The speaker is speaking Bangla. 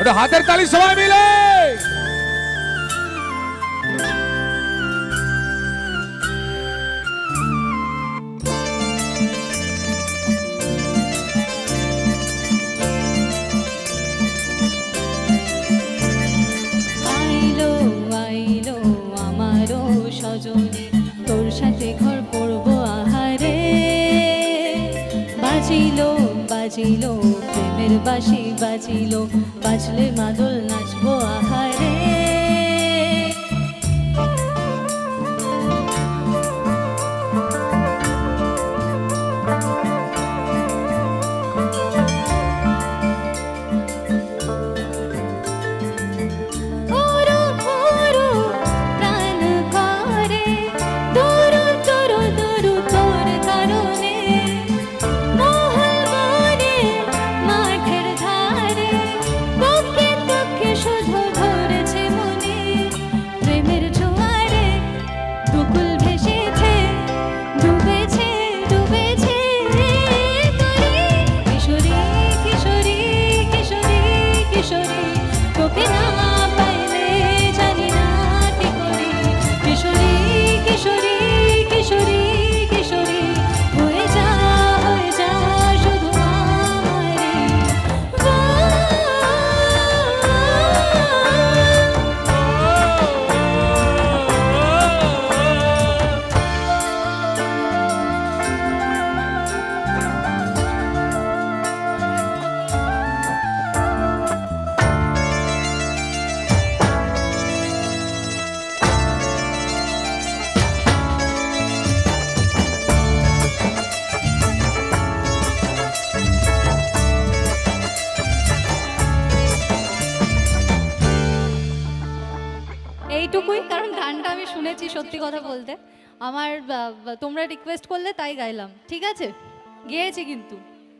একটু হাতের তালি সবাই মিলে। সজনী, তোর সাথে ঘর আহারে। বাজিলো বাজিলো, প্রেমের বাসি বাজিলো বাজলে মাদল নাচবো আহারে। এইটুকুই, কারণ গানটা আমি শুনেছি সত্যি কথা বলতে। আমার তোমরা রিকোয়েস্ট করলে তাই গাইলাম, ঠিক আছে? গেয়েছি কিন্তু।